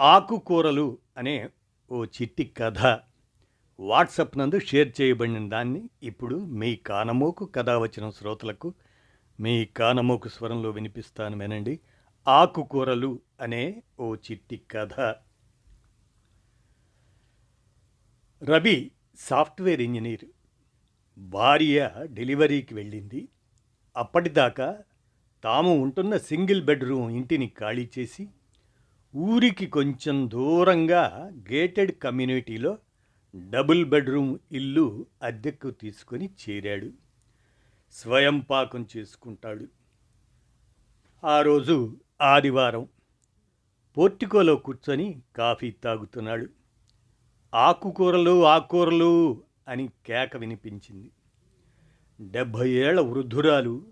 ఆకుకూరలు అనే ఓ చిట్టి కథ వాట్సప్ నందు షేర్ చేయబడిన దాన్ని ఇప్పుడు మీ కానమోకు కథ వచ్చిన శ్రోతలకు మీ కానమోకు స్వరంలో వినిపిస్తాను వినండి. ఆకుకూరలు అనే ఓ చిట్టి కథ. రవి సాఫ్ట్వేర్ ఇంజనీర్ భార్య డెలివరీకి వెళ్ళింది. అప్పటిదాకా తాము ఉంటున్న సింగిల్ బెడ్రూమ్ ఇంటిని ఖాళీ చేసి ఊరికి కొంచెం దూరంగా గేటెడ్ కమ్యూనిటీలో డబుల్ బెడ్రూమ్ ఇల్లు అద్దెకు తీసుకొని చేరాడు. స్వయం పాకం చేసుకుంటాడు. ఆ రోజు ఆదివారం పోర్టికోలో కూర్చొని కాఫీ తాగుతున్నాడు. ఆకుకూరలు ఆకుకూరలు అని కేక వినిపించింది. డెబ్భై ఏళ్ళ వృద్ధురాలు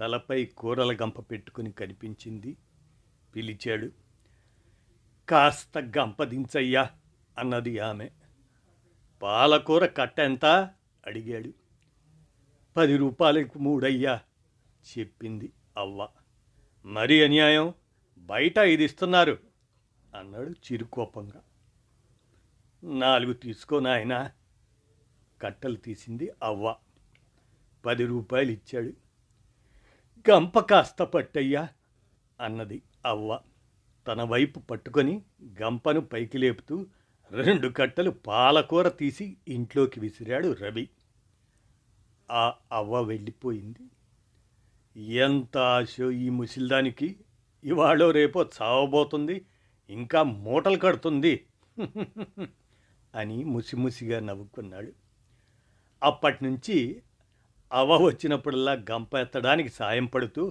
తలపై కూరల గంప పెట్టుకుని కనిపించింది. పిలిచాడు. కాస్త గంప దించయ్యా అన్నది ఆమె. పాలకూర కట్ట ఎంత అడిగాడు. పది రూపాయలకు మూడయ్యా చెప్పింది అవ్వ. మరి అన్యాయం? బయట ఇది ఇస్తున్నారు అన్నాడు చిరుకోపంగా. నాలుగు తీసుకో నాయన కట్టలు తీసింది అవ్వ. పది రూపాయలు ఇచ్చాడు. గంప కాస్త పట్టయ్యా అన్నది అవ్వ. తన వైపు పట్టుకొని గంపను పైకి లేపుతూ రెండు కట్టలు పాలకూర తీసి ఇంట్లోకి విసిరాడు రవి. ఆ అవ్వ వెళ్ళిపోయింది. ఎంత ఆశో ఈ ముసిల్దానికి! ఇవాళో రేపో చావబోతుంది ఇంకా మూటలు కడుతుంది. అని ముసిముసిగా నవ్వుకున్నాడు. అప్పటి నుంచి అవ్వ వచ్చినప్పుడల్లా గంప ఎత్తడానికి సాయం పడుతూ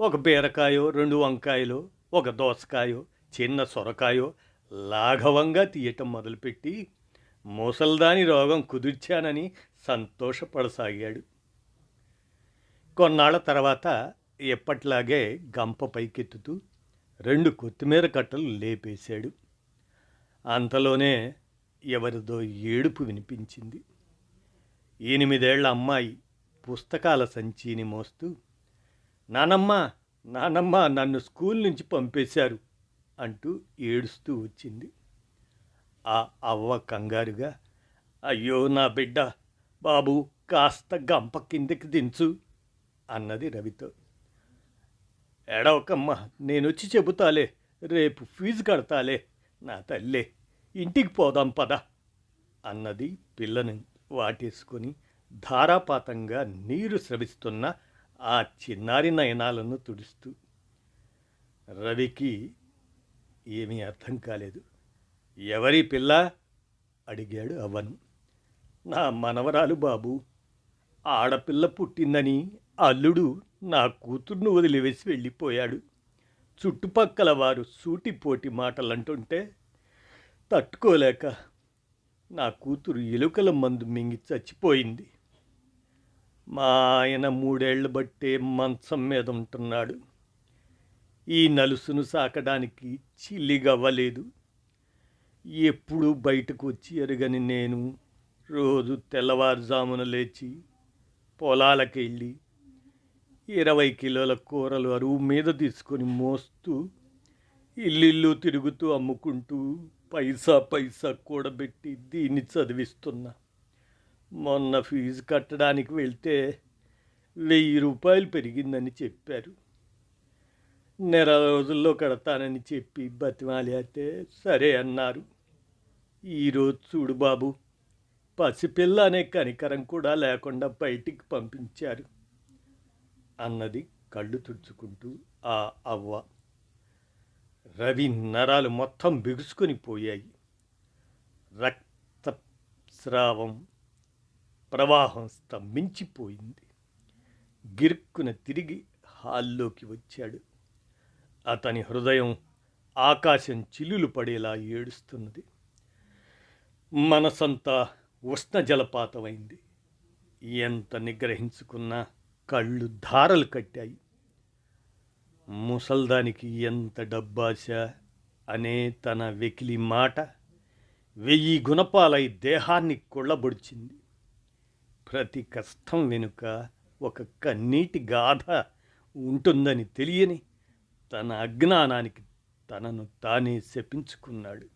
ఒక బీరకాయో రెండు వంకాయలో ఒక దోసకాయో చిన్న సొరకాయో లాఘవంగా తీయటం మొదలుపెట్టి ముసల్దాని రోగం కుదిర్చానని సంతోషపడసాగాడు. కొన్నాళ్ళ తర్వాత ఎప్పట్లాగే గంప పైకెత్తుతూ రెండు కొత్తిమీర కట్టలు లేపేశాడు. అంతలోనే ఎవరిదో ఏడుపు వినిపించింది. ఎనిమిదేళ్ళ అమ్మాయి పుస్తకాల సంచిని మోస్తూ నానమ్మ నానమ్మ నన్ను స్కూల్ నుంచి పంపేశారు అంటూ ఏడుస్తూ వచ్చింది. ఆ అవ్వ కంగారుగా అయ్యో నా బిడ్డ బాబు కాస్త గంప కిందకి దించు అన్నది రవితో. ఎడవకమ్మ నేనొచ్చి చెబుతాలే రేపు ఫీజు కడతాలే నా తల్లే ఇంటికి పోదాం పద అన్నది పిల్లని వాటేసుకొని ధారాపాతంగా నీరు స్రవిస్తున్న ఆ చిన్నారి నయనాలను తుడుస్తూ రవికి ఏమీ అర్థం కాలేదు. ఎవరి పిల్ల? అడిగాడు అవన్. నా మనవరాలు బాబు ఆడపిల్ల పుట్టిందని అల్లుడు నా కూతుర్ను వదిలివేసి వెళ్ళిపోయాడు. చుట్టుపక్కల వారు సూటిపోటి మాటలంటుంటే తట్టుకోలేక నా కూతురు ఎలుకల మందు మింగి చచ్చిపోయింది. మా ఆయన మూడేళ్ళు బట్టే మంచం మీద ఉంటున్నాడు ఈ నలుసును సాకడానికి చిల్లిగవ్వలేదు ఎప్పుడు బయటకు వచ్చి ఎరగని నేను రోజు తెల్లవారుజామున లేచి పొలాలకు వెళ్ళి ఇరవై కిలోల కూరలు అరువు మీద తీసుకొని మోస్తూ ఇల్లిల్లు తిరుగుతూ అమ్ముకుంటూ పైసా పైసా కూడబెట్టి దీన్ని చదివిస్తున్నా. మొన్న ఫీజు కట్టడానికి వెళ్తే వెయ్యి రూపాయలు పెరిగిందని చెప్పారు. నెల రోజుల్లో కడతానని చెప్పి బతిమాలితే సరే అన్నారు. ఈరోజు చూడు బాబు పసిపిల్ల అనే కనికరం కూడా లేకుండా బయటికి పంపించారు. అన్నది కళ్ళు తుడుచుకుంటూ ఆ అవ్వ. రవి నరాలు మొత్తం బిగుసుకొని పోయాయి. రక్తస్రావం ప్రవాహం స్తంభించిపోయింది. గిరుక్కున తిరిగి హాల్లోకి వచ్చాడు. అతని హృదయం ఆకాశం చిల్లులు పడేలా ఏడుస్తున్నది. మనసంతా ఉష్ణ జలపాతమైంది. ఎంత నిగ్రహించుకున్నా కళ్ళు ధారలు కట్టాయి. ముసల్దానికి ఎంత డబ్బాశ అనే తన వెకిలి మాట వెయ్యి గుణపాలై దేహాన్ని కొళ్ళబొడిచింది. ప్రతి కష్టం వెనుక ఒక కన్నీటి గాథ ఉంటుందని తెలియని తన అజ్ఞానానికి తనను తానే శపించుకున్నాడు.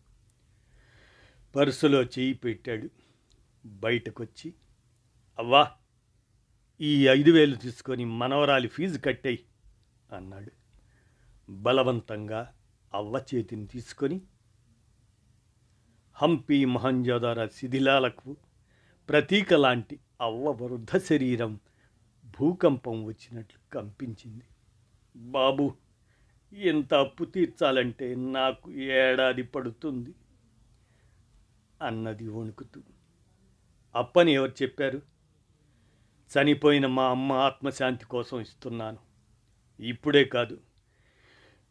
పర్సులో చేయి పెట్టాడు. బయటకొచ్చి అవ్వా ఈ ఐదు వేలు తీసుకొని మనవరాలి ఫీజు కట్టేయి అన్నాడు. బలవంతంగా అవ్వ చేతిని తీసుకొని హంపి మహంజోదార శిథిలాలకు ప్రతీక లాంటి అవ్వ వృద్ధ శరీరం భూకంపం వచ్చినట్లు కంపించింది. బాబు ఇంత అప్పు తీర్చాలంటే నాకు ఏడాది పడుతుంది అన్నది వణుకుతూ. అప్పని ఎవరు చెప్పారు? చనిపోయిన మా అమ్మ ఆత్మశాంతి కోసం ఇస్తున్నాను. ఇప్పుడే కాదు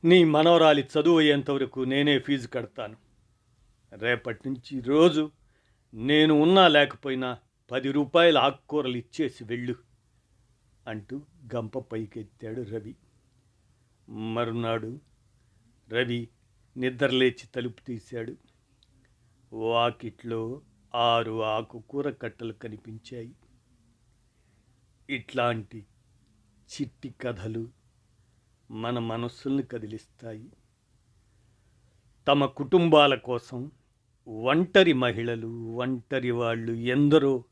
నీ మనవరాలి చదువు అయ్యేంతవరకు నేనే ఫీజు కడతాను. రేపటి నుంచి రోజు నేను ఉన్నా లేకపోయినా పది రూపాయల ఆకుకూరలు ఇచ్చేసి వెళ్ళు అంటూ గంప పైకెత్తాడు రవి. మరునాడు రవి నిద్రలేచి తలుపు తీశాడు. వాకిట్లో ఆరు ఆకుకూర కట్టలు కనిపించాయి. ఇట్లాంటి చిట్టి కథలు మన మనస్సుల్ని కదిలిస్తాయి. తమ కుటుంబాల కోసం ఒంటరి మహిళలు ఒంటరి వాళ్ళు ఎందరో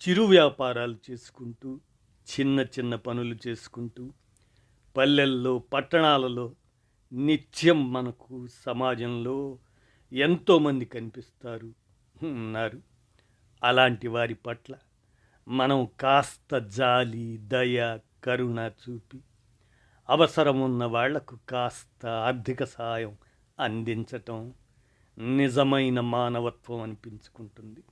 చిరు వ్యాపారాలు చేసుకుంటూ చిన్న చిన్న పనులు చేసుకుంటూ పల్లెల్లో పట్టణాలలో నిత్యం మనకు సమాజంలో ఎంతోమంది కనిపిస్తారు ఉన్నారు. అలాంటి వారి పట్ల మనం కాస్త జాలి దయ కరుణ చూపి అవసరం ఉన్న వాళ్ళకు కాస్త ఆర్థిక సహాయం అందించటం నిజమైన మానవత్వం అనిపించుకుంటుంది.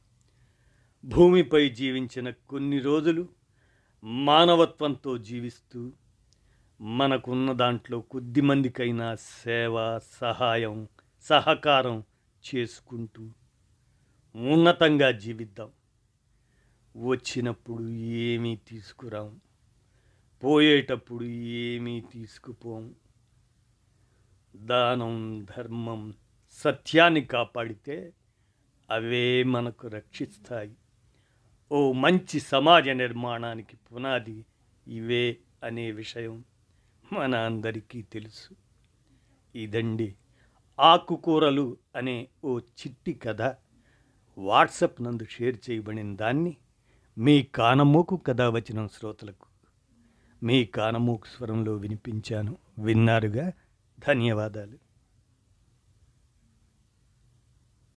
భూమిపై జీవించిన కొన్ని రోజులు మానవత్వంతో జీవిస్తూ మనకున్న దాంట్లో కొద్ది మందికైనా సేవ సహాయం సహకారం చేసుకుంటూ ఉన్నతంగా జీవిద్దాం. వచ్చినప్పుడు ఏమీ తీసుకురాం. పోయేటప్పుడు ఏమీ తీసుకుపోం. దానం ధర్మం సత్యాన్ని కాపాడితే అవే మనకు రక్షిస్తాయి. ఓ మంచి సమాజ నిర్మాణానికి పునాది ఇవే అనే విషయం మన అందరికీ తెలుసు. ఇదండి ఆకుకూరలు అనే ఓ చిట్టి కథ. వాట్సప్ నందు షేర్ చేయబడిన దాన్ని మీ కానమోకు కథ వచ్చిన శ్రోతలకు. మీ కానమోకు స్వరంలో వినిపించాను. విన్నారుగా? ధన్యవాదాలు.